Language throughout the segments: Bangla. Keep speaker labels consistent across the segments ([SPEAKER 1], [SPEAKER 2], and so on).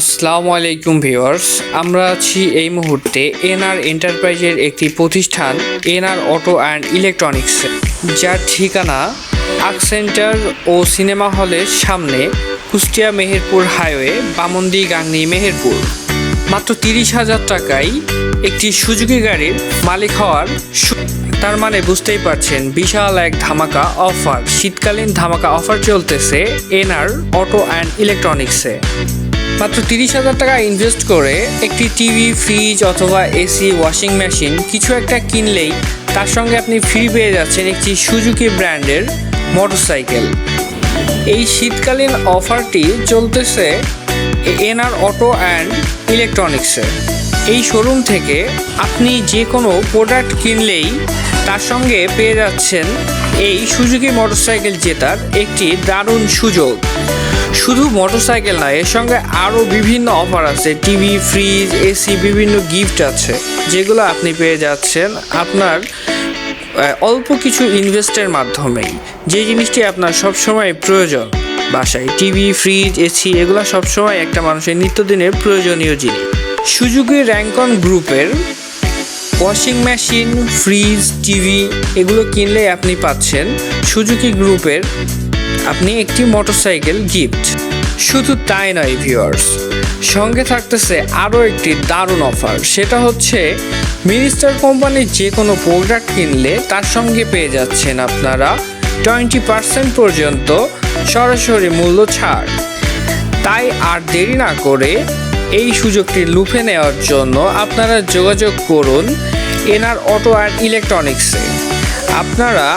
[SPEAKER 1] আসসালামু আলাইকুম ভিউয়ার্স, আমরা আছি এই মুহূর্তে এনআর এন্টারপ্রাইজের একটি প্রতিষ্ঠান, এনআর অটো অ্যান্ড ইলেকট্রনিক্স, যার ঠিকানা আক সেন্টার ও সিনেমা হলের সামনে কুষ্টিয়া মেহেরপুর হাইওয়ে বামন্দি গাংনি মেহেরপুর। মাত্র তিরিশ হাজার টাকায় একটি সুজুকি গাড়ির মালিক হওয়ার তার মানে বুঝতেই পারছেন, বিশাল এক ধামাকা অফার। শীতকালীন ধামাকা অফার চলতেছে এনআর অটো অ্যান্ড ইলেকট্রনিক্সে। মাত্র তিরিশ হাজার টাকা ইনভেস্ট করে একটি টিভি ফ্রিজ অথবা এসি ওয়াশিং মেশিন কিছু একটা কিনলেই তার সঙ্গে আপনি ফ্রি পেয়ে যাচ্ছেন একটি সুজুকি ব্র্যান্ডের মোটরসাইকেল এই শীতকালীন অফারটি চলতেছে এনআর অটো অ্যান্ড ইলেকট্রনিক্সে এই শোরুম থেকে আপনি যে কোনো প্রোডাক্ট কিনলেই তার সঙ্গে পেয়ে যাচ্ছেন এই সুজুকি মোটরসাইকেল জেতার একটি দারুণ সুযোগ। শুধু মোটরসাইকেল নয় এর সঙ্গে আরও বিভিন্ন অফার আছে। টিভি ফ্রিজ এসি বিভিন্ন গিফট আছে, যেগুলো আপনি পেয়ে যাচ্ছেন আপনার অল্প কিছু ইনভেস্টের মাধ্যমেই। যে জিনিসটি আপনার সবসময় প্রয়োজন, বাসায় টিভি ফ্রিজ এসি এগুলো সবসময় একটা মানুষের নিত্যদিনের প্রয়োজনীয় জিনিস। সুযোগী র্যাঙ্কন গ্রুপের ওয়াশিং মেশিন ফ্রিজ টিভি এগুলো কিনলে আপনি পাচ্ছেন সুজুকি গ্রুপের আপনি একটি মোটরসাইকেল গিফট। শুধু তাই নয় ভিউয়ার্স সঙ্গে থাকতেছে আরও একটি দারুণ অফার। সেটা হচ্ছে, মিনিস্টার কোম্পানির যে কোনো প্রোডাক্ট কিনলে তার সঙ্গে পেয়ে যাচ্ছেন আপনারা টোয়েন্টি পার্সেন্ট পর্যন্ত সরাসরি মূল্য ছাড়। তাই আর দেরি না করে এই সুযোগটি লুফে নেওয়ার জন্য আপনারা যোগাযোগ করুন এনআর অটো অ্যান্ড ইলেকট্রনিক্সে। আপনারা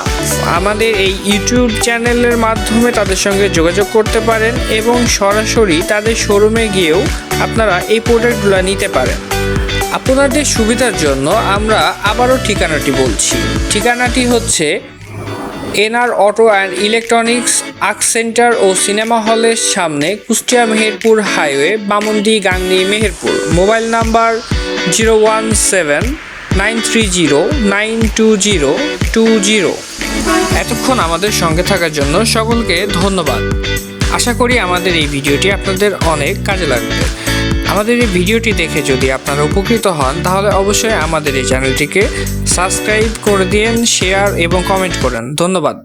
[SPEAKER 1] আমাদের এই ইউটিউব চ্যানেলের মাধ্যমে তাদের সঙ্গে যোগাযোগ করতে পারেন এবং সরাসরি তাদের শোরুমে গিয়েও আপনারা এই প্রোডাক্টগুলো নিতে পারেন। আপনাদের সুবিধার জন্য আমরা আবারও ঠিকানাটি বলছি। ঠিকানাটি হচ্ছে এনআর অটো অ্যান্ড ইলেকট্রনিক্স আক সেন্টার ও সিনেমা হলের সামনে Kushtia Meherpur highway Bamondi Gangni Meherpur. Mobile number zero one seven nine three zero, nine two zero two zero. এতক্ষণ আমাদের সঙ্গে থাকার জন্য সকলকে ধন্যবাদ। আশা করি আমাদের এই ভিডিওটি আপনাদের অনেক কাজে লাগবে। আমাদের এই ভিডিওটি দেখে যদি আপনারা উপকৃত হন, তাহলে অবশ্যই আমাদের এই চ্যানেলটিকে সাবস্ক্রাইব করে দিন, শেয়ার এবং কমেন্ট করেন। ধন্যবাদ।